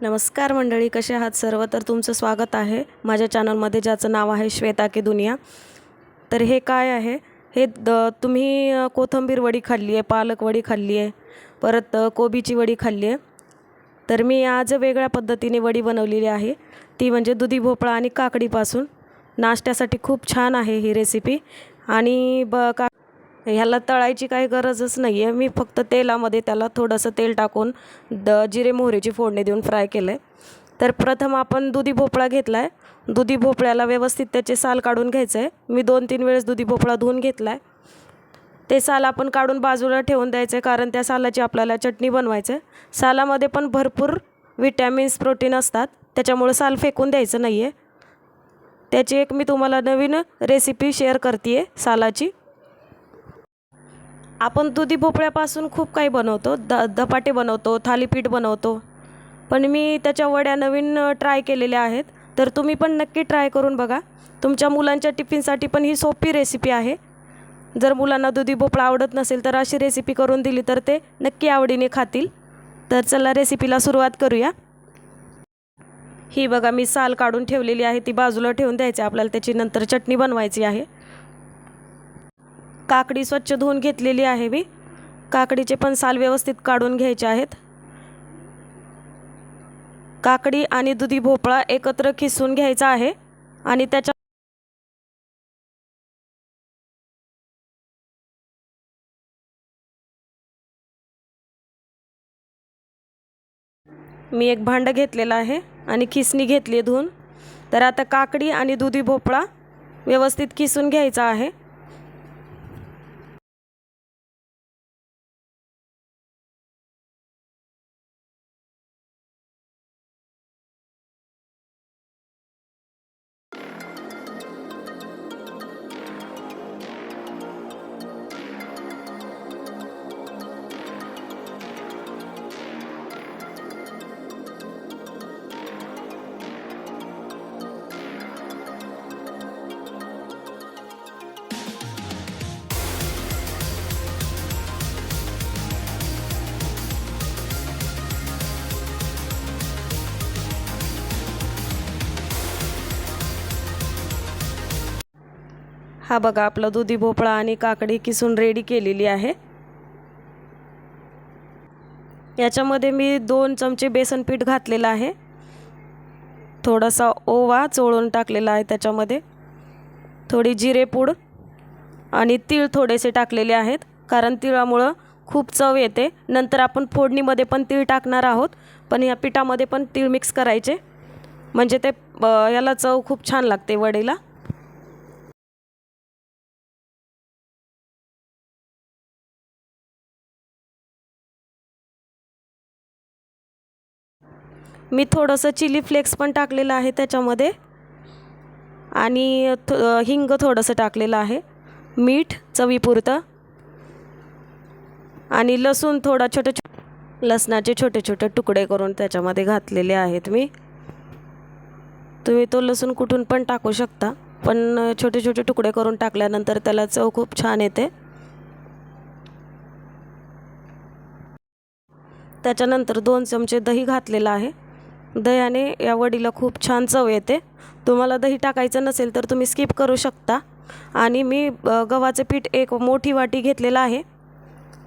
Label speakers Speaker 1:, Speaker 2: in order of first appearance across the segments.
Speaker 1: नमस्कार मंडळी कसे आहात सर्व? तर तुमचं स्वागत आहे माझ्या चॅनलमध्ये ज्याचं नाव आहे श्वेता की दुनिया. तर हे काय आहे? हे द तुम्ही कोथंबीर कोथिंबीर वडी खाल्ली आहे पालक वडी खाल्ली आहे परत कोबीची वडी खाल्ली आहे. तर मी आज वेगळ्या पद्धतीने वडी बनवलेली आहे. ती म्हणजे दुधी भोपळा आणि काकडीपासून. नाश्त्यासाठी खूप छान आहे ही रेसिपी आणि ब का ह्याला तळायची काही गरजच नाही आहे मी फक्त तेलामध्ये त्याला थोडंसं तेल टाकून द जिरे मोहरीची फोडणी देऊन फ्राय केलं आहे तर प्रथम आपण दुधी भोपळा घेतला आहे दुधी भोपळ्याला व्यवस्थित त्याचे साल काढून घ्यायचं आहे मी दोन तीन वेळेस दुधी भोपळा धुवून घेतला आहे ते साल आपण काढून बाजूला ठेवून द्यायचं आहे कारण त्या सालाची आपल्याला चटणी बनवायचं आहे सालामध्ये पण भरपूर विटॅमिन्स प्रोटीन असतात. त्याच्यामुळं साल फेकून द्यायचं नाही आहे त्याची एक मी तुम्हाला नवीन रेसिपी शेअर करते आहे सालाची. आपण दुधी भोपळ्यापासून खूप काही बनवतो. द धपाटे बनवतो थालीपीठ बनवतो. पण मी त्याच्या वड्या नवीन ट्राय केलेल्या आहेत. तर तुम्ही पण नक्की ट्राय करून बघा. तुमच्या मुलांच्या टिफिनसाठी पण ही सोपी रेसिपी आहे. जर मुलांना दुधी भोपळा आवडत नसेल तर अशी रेसिपी करून दिली तर ते नक्की आवडीने खातील. तर चला रेसिपीला सुरुवात करूया. ही बघा मी साल काढून ठेवलेली आहे. ती बाजूला ठेवून द्यायची आपल्याला त्याची नंतर चटणी बनवायची आहे. काकडी स्वच्छ धुवून घेतलेली आहे मी काकडीचे पण साल व्यवस्थित काढून घ्यायचे आहेत. काकडी आणि दुधी भोपळा एकत्र खिसून घ्यायचा आहे आणि त्याच्या मी एक भांडं घेतलेलं आहे आणि खिसणी घेतली आहे धुवून. तर आता काकडी आणि दुधी भोपळा व्यवस्थित किसून घ्यायचा आहे. हा बघा आपला दुधी भोपळा आणि काकडी किसून रेडी केलेली आहे. याच्यामध्ये मी दोन चमचे बेसन पीठ घातलेलं आहे. थोडासा ओवा चोळून टाकलेला आहे त्याच्यामध्ये. थोडी जिरेपूड आणि तीळ थोडेसे टाकलेले आहेत कारण तिळामुळं खूप चव येते. नंतर आपण फोडणीमध्ये पण तीळ टाकणार आहोत पण या पिठामध्ये पण तीळ मिक्स करायचे. म्हणजे ते याला चव खूप छान लागते वडीला. मी थोडंसं चिली फ्लेक्स पण टाकलेलं आहे त्याच्यामध्ये. आणि थ हिंग थोडंसं टाकलेलं आहे. मीठ चवीपुरतं. आणि लसूण थोडा छोटे छो लसणाचे छोटे छोटे तुकडे करून त्याच्यामध्ये घातलेले आहेत मी. तुम्ही तो लसूण कुठून पण टाकू शकता पण छोटे छोटे तुकडे करून टाकल्यानंतर त्याला चव खूप छान येते. त्याच्यानंतर दोन चमचे दही घातलेलं आहे. दह्याने या वडीला खूप छान चव येते. तुम्हाला दही टाकायचं नसेल तर तुम्ही स्किप करू शकता. आणि मी गव्हाचं पीठ एक मोठी वाटी घेतलेलं आहे.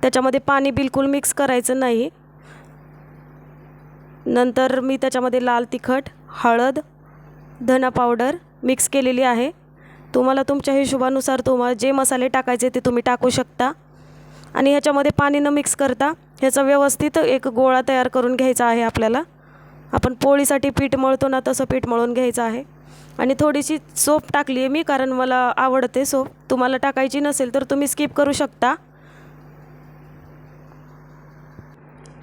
Speaker 1: त्याच्यामध्ये पाणी बिलकुल मिक्स करायचं नाही. नंतर मी त्याच्यामध्ये लाल तिखट हळद धना पावडर मिक्स केलेली आहे. तुम्हाला तुमच्या हिशोबानुसार तुम्हाला जे मसाले टाकायचे ते तुम्ही टाकू शकता. आणि ह्याच्यामध्ये पाणी न मिक्स करता ह्याचा व्यवस्थित एक गोळा तयार करून घ्यायचा आहे आपल्याला. आपण पोळीसाठी पीठ मळतो ना तसं पीठ मळून घ्यायचं आहे. आणि थोडीशी सोप टाकली आहे मी कारण मला आवडते सोप. तुम्हाला टाकायची नसेल तर तुम्ही स्किप करू शकता.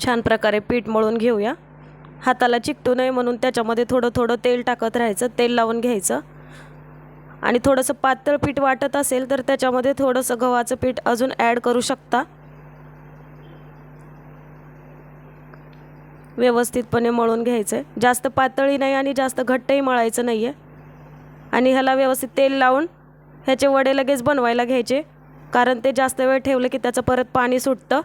Speaker 1: छान प्रकारे पीठ मळून घेऊया. हाताला चिकटू नये म्हणून त्याच्यामध्ये थोडं थोडं तेल टाकत राहायचं तेल लावून घ्यायचं. आणि थोडंसं पातळ पीठ वाटत असेल तर त्याच्यामध्ये थोडंसं गव्हाचं पीठ अजून ॲड करू शकता. व्यवस्थितपणे मळून घ्यायचं आहे जास्त पातळी नाही आणि जास्त घट्टही मळायचं नाही आहे आणि ह्याला व्यवस्थित तेल लावून ह्याचे वडे लगेच बनवायला घ्यायचे. कारण ते जास्त वेळ ठेवलं की त्याचं परत पाणी सुटतं.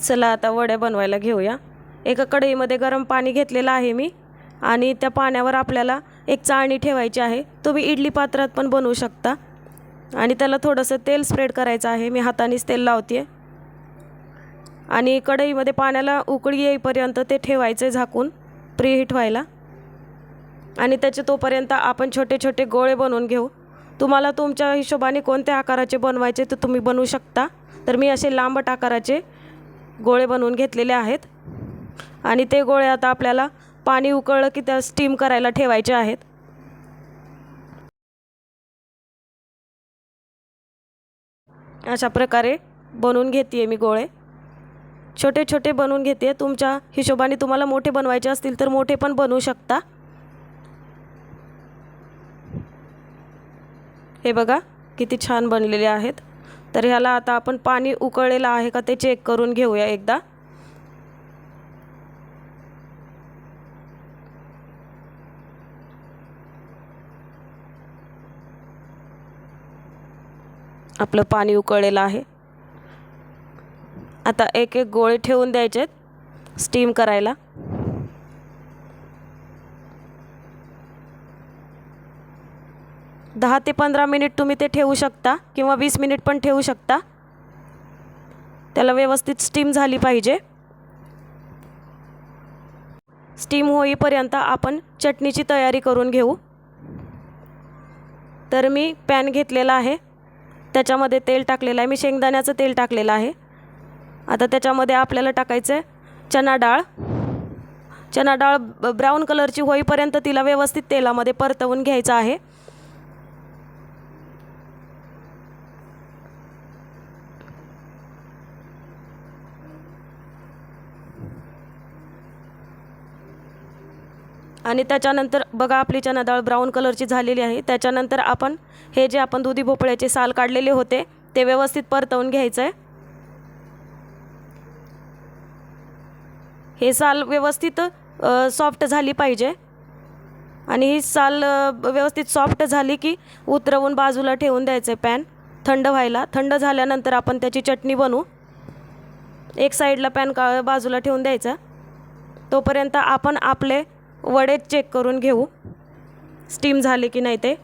Speaker 1: चला आता वड्या बनवायला घेऊया. एका कढईमध्ये गरम पाणी घेतलेलं आहे मी. आणि त्या पाण्यावर आपल्याला एक चाळणी ठेवायची आहे. तुम्ही इडली पात्रात पण बनवू शकता. आणि त्याला थोडंसं तेल स्प्रेड करायचं आहे. मी हातानेच तेल लावते आणि कढईमध्ये पाण्याला उकळी येईपर्यंत ते ठेवायचे झाकून प्रीहीट व्हायला. आणि त्याचे तोपर्यंत आपण छोटे छोटे गोळे बनवून घेऊ. तुम्हाला तुमच्या हिशोबाने कोणत्या आकाराचे बनवायचे ते तुम्ही बनवू शकता. तर मी असे लांबट आकाराचे गोळे बनवून घेतलेले आहेत. आणि ते गोळे आता आपल्याला पाणी उकळलं की त्या स्टीम करायला ठेवायचे आहेत. अशा प्रकारे बनवून घेते मी गोळे. छोटे छोटे बनवून घेते. तुमच्या हिशोबाने तुम्हाला मोठे बनवायचे असतील तर मोठे पण बनवू शकता. हे बघा किती छान बनलेले आहेत. तर ह्याला आता आपण पाणी उकळलेलं आहे का ते चेक करून घेऊया एकदा. आपलं पाणी उकळलेलं आहे. आता एक एक गोळे ठेवून द्यायचे स्टीम करायला. दहा ते पंधरा मिनिट तुम्ही ते ठेवू शकता किंवा वीस मिनिट पण ठेवू शकता. त्याला व्यवस्थित स्टीम झाली पाहिजे. स्टीम होईपर्यंत आपण चटणीची तयारी करून घेऊ. तर मी पॅन घेतलेला आहे. त्याच्यामध्ये तेल टाकलेलं आहे. मी शेंगदाण्याचं तेल टाकलेलं आहे. आता त्याच्यामध्ये आपल्याला टाकायचं आहे चना डाळ. चना डाळ ब्राऊन कलरची होईपर्यंत तिला व्यवस्थित तेलामध्ये परतवून घ्यायचं आहे. आणि त्याच्यानंतर बघा आपली चना डाळ ब्राऊन कलरची झालेली आहे. त्याच्यानंतर आपण हे जे आपण दुधी भोपळ्याचे साल काढलेले होते ते व्यवस्थित परतवून घ्यायचं आहे हे साल व्यवस्थित सॉफ्ट झाली पाहिजे. आणि ही साल व्यवस्थित सॉफ्ट झाली की उतरवून बाजूला ठेवून द्यायचं आहे पॅन थंड व्हायला. थंड झाल्यानंतर आपण त्याची चटणी बनवू. एक साईडला पॅन का बाजूला ठेवून द्यायचा. तोपर्यंत आपण आपले वडे चेक करून घेऊ. स्टीम झाले की नाही ते.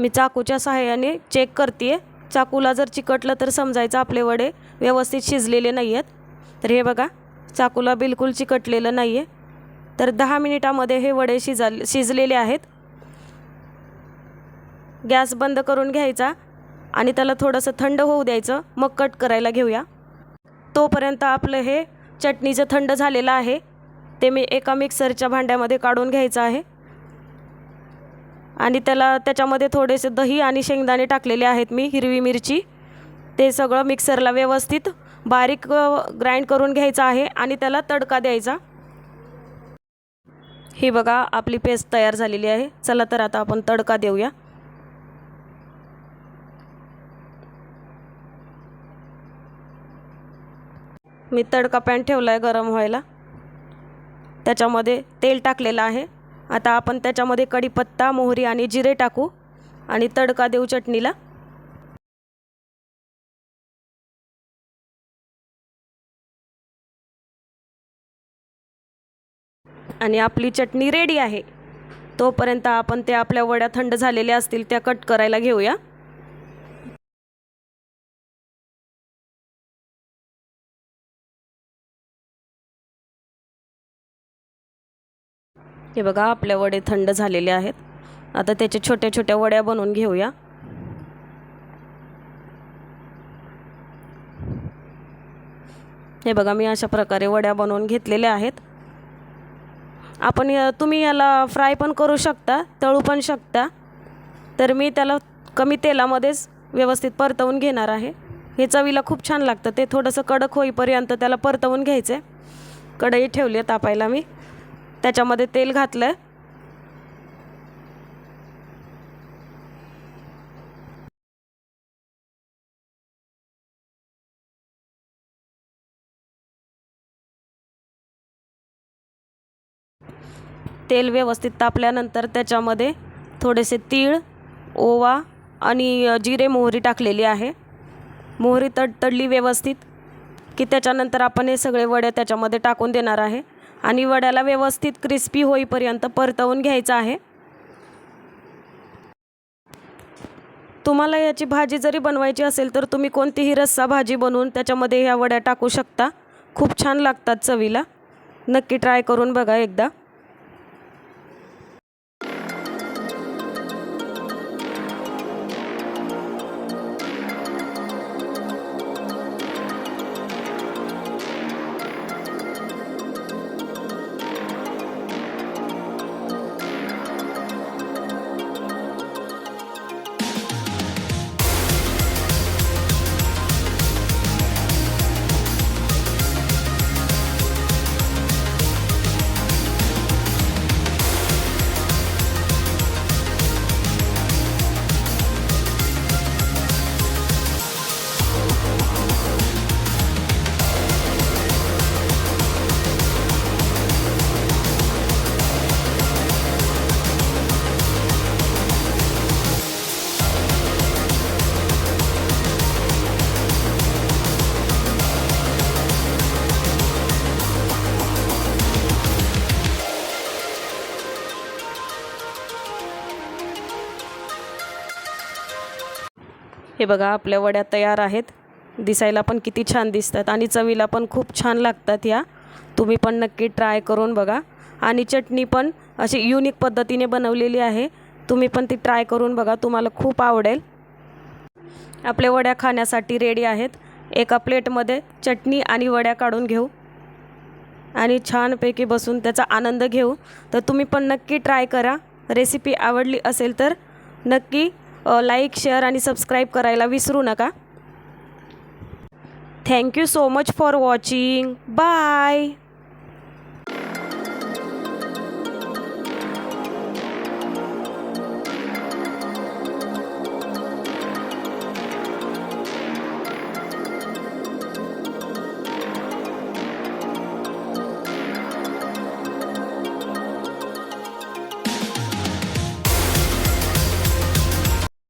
Speaker 1: मी चाकूच्या सहाय्याने चेक करते चाकूला जर चिकटलं तर समजायचं आपले वडे व्यवस्थित शिजलेले नाही आहेत तर हे बघा चाकूला बिलकुल चिकटलेलं नाही आहे तर दहा मिनिटामध्ये हे वडे शिजा शिजलेले आहेत. गॅस बंद करून घ्यायचा आणि त्याला थोडंसं थंड होऊ द्यायचं. मग कट करायला घेऊया. तोपर्यंत आपलं हे चटणीचं थंड झालेलं आहे. ते मी एका मिक्सरच्या भांड्यामध्ये काढून घ्यायचं आहे. आणि त्याला त्याच्यामध्ये थोडेसे दही आणि शेंगदाणे टाकलेले आहेत मी हिरवी मिरची. ते सगळं मिक्सरला व्यवस्थित बारीक ग्राइंड करून घ्यायचं आहे आणि त्याला तडका द्यायचा. ही बघा आपली पेस्ट तयार झालेली आहे. चला तर आता आपण तडका देऊया. मी तडका पॅन ठेवला आहे गरम व्हायला. त्याच्यामध्ये तेल टाकलेलं आहे. आता आपण त्याच्यामध्ये कढीपत्ता मोहरी आणि जिरे टाकू आणि तडका देऊ चटणीला. आणि आपली चटणी रेडी आहे. तोपर्यंत आपण त्या आपल्या वड्या थंड झालेल्या असतील त्या कट करायला घेऊया. हे बघा आपल्या वडे थंड झालेले आहेत. आता त्याच्या छोट्या छोट्या वड्या बनवून घेऊया. हे बघा मी अशा प्रकारे वड्या बनवून घेतलेल्या आहेत. आपण या तुम्ही याला फ्राय पण करू शकता तळू पण शकता. तर मी त्याला कमी तेलामध्येच व्यवस्थित परतवून घेणार आहे. हे चवीला खूप छान लागतं. ते थोडंसं कडक होईपर्यंत त्याला परतवून घ्यायचं आहे कढई ठेवली आहे तापायला मी. त्याच्यामध्ये तेल घातलं आहे तेल व्यवस्थित तापल्यानंतर त्याच्यामध्ये थोडेसे तीळ ओवा आणि जिरे मोहरी टाकलेली आहे. मोहरी तड तडली व्यवस्थित की त्याच्यानंतर आपण हे सगळे वडे त्याच्यामध्ये टाकून देणार आहे. आणि वड्याला व्यवस्थित क्रिस्पी होईपर्यंत परतवून घ्यायचं आहे. तुम्हाला याची भाजी जरी बनवायची असेल तर तुम्ही कोणतीही रस्सा भाजी बनवून त्याच्यामध्ये ह्या वड्या टाकू शकता. खूप छान लागतात चवीला. नक्की ट्राय करून बघा एकदा. हे बघा आपल्या वड्या तयार आहेत. दिसायला पण किती छान दिसतात आणि चवीला पण खूप छान लागतात या. तुम्ही पण नक्की ट्राय करून बघा. आणि चटणी पण अशी युनिक पद्धतीने बनवलेली आहे. तुम्ही पण ती ट्राय करून बघा तुम्हाला खूप आवडेल. आपल्या वड्या खाण्यासाठी रेडी आहेत. एका प्लेटमध्ये चटणी आणि वड्या काढून घेऊ. आणि छानपैकी बसून त्याचा आनंद घेऊ. तर तुम्ही पण नक्की ट्राय करा. रेसिपी आवडली असेल तर नक्की लाईक शेअर आणि सबस्क्राईब करायला विसरू नका. Thank you so much for watching bye